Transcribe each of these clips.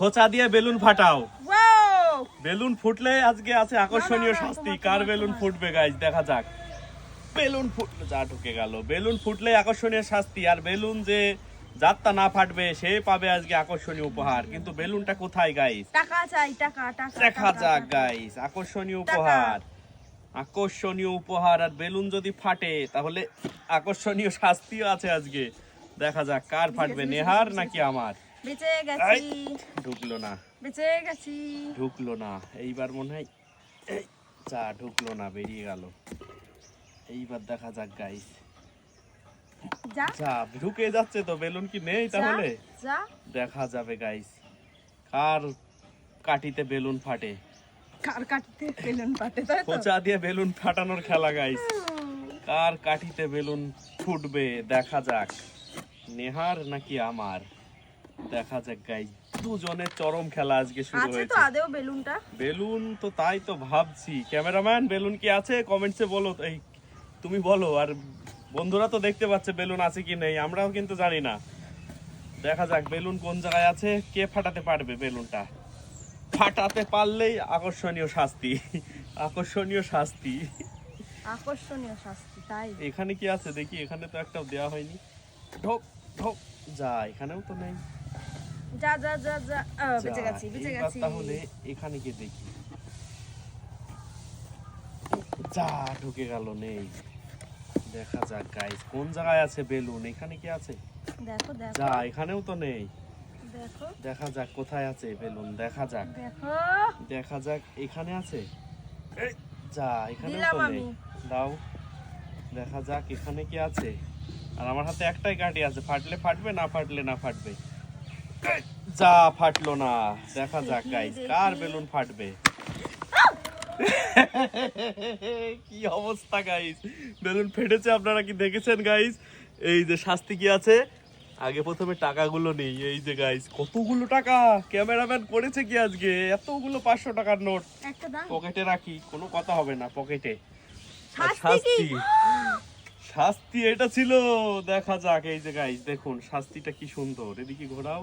খোঁচা দিয়ে balloon ফাটাও। Balloon ফুটলে আজকে আছে আকর্ষণীয় শাস্তি। কার বেলুন ফুটবে গাইজ দেখা যাক। বেলুন ফুটলে যা ঢুকে গেল। বেলুন ফুটলে আকর্ষণীয় শাস্তি। আর বেলুন যে যাত্রা না ফাটবে সে পাবে আজকে আকর্ষণীয় উপহার। কিন্তু বেলুনটা কোথায় গাইজ টাকা চাই টাকা টাকা দেখা যাক। গাইস আকর্ষণীয় উপহার। আকর্ষণীয় উপহার আর বেলুন যদি ফাটে তাহলে আকর্ষণীয় শাস্তিও আছে আজকে। দেখা যাক কার ফাটবে নেহার নাকি আমার? বেঁচে গেছি। ঢুকলো না। বেঁচে গেছি। ঢুকলো না। এইবার মনে হয় যা ঢুকলো না বেরিয়ে গেল। এইবার দেখা যাক গাইস যা। ঢুকে যাচ্ছে তো বেলুন কি নেই তাহলে? দেখা যাবে গাইস কার কাটিতে বেলুন ফাটে? কার কাটতে বেলুন পাটে তাই তো? খোঁচা দিয়ে বেলুন ফাটানোর খেলা গাইস কার কাঠিতে বেলুন ফুটবে দেখা যাক। নেহার নাকি আমার? দেখা যাক গাই দুজনের চরম খেলা আজকে শুরু হয়েছে আছে তো আদেও বেলুনটা। বেলুন তো তাই তো ভাবছি। ক্যামেরাম্যান বেলুন কি আছে? কমেন্টসে বলো। এই তুমি বলো আর বন্ধুরা তো দেখতে পাচ্ছে বেলুন আছে কি নেই আমরাও কিন্তু জানি না। দেখা যাক বেলুন কোন জায়গায় আছে কে ফাটাতে পারবে বেলুনটা? ফাটাতে পারলেই আকর্ষণীয় শাস্তি। আকর্ষণীয় শাস্তি। আকর্ষণীয় শাস্তি তাই। এখানে কি আছে? দেখি এখানে তো একটা দেওয়া হয়নি। ঢোক ঢোক যা এখানেও তো নেই। যা যা যা যা। বেঁচে গেছি বেঁচে গেছি। তাহলে এখানে গিয়ে দেখি। যা ঢুকে গেল নেই। দেখা যাক গাইস কোন জায়গায় আছে বেলুন? এখানে কি আছে? দেখো দেখো। যা এখানেও তো নেই। দেখো। দেখা যাক কোথায় আছে বেলুন? দেখা যাক। দেখো। দেখা যাক এখানে আছে? যা এখানেও তো নেই। দাও। দেখা যাক এখানে কি আছে? আর আমার হাতে একটাই কাঠি আছে। ফাটলে ফাটবে না ফাটলে না ফাটবে? যা ফাটলো না। দেখা যাক গাইস কার বেলুন ফাটবে? কি অবস্থা গাইস বেলুন ফেটেছে আপনারা কি দেখেছেন গাইস এই যে শাস্তি কি আছে? আগে প্রথমে টাকাগুলো নেই। এই যে গাইস কতগুলো টাকা? ক্যামেরাম্যান করেছে কি আজকে? এতগুলো পাঁচশো টাকার নোট। পকেটে রাখি কোনো কথা হবে না পকেটে। শাস্তি শাস্তি? শাস্তি এটা ছিল। দেখা যাক এই যে গাইস দেখুন শাস্তিটা কি সুন্দর। এদিকে ঘোরাও।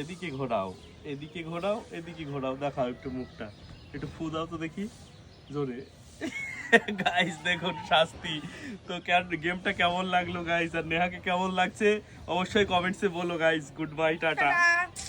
এদিকে ঘোরাও এদিকে ঘোরাও এদিকে ঘোরাও। দেখাও একটু মুখটা। একটু ফু দাও তো দেখি। জোরে। গাইস দেখুন, শাস্তি। তো গেমটা কেমন লাগল গাইস আর নেহাকে কেমন লাগছে? অবশ্যই কমেন্টসে বলো guys good bye tata. Tata.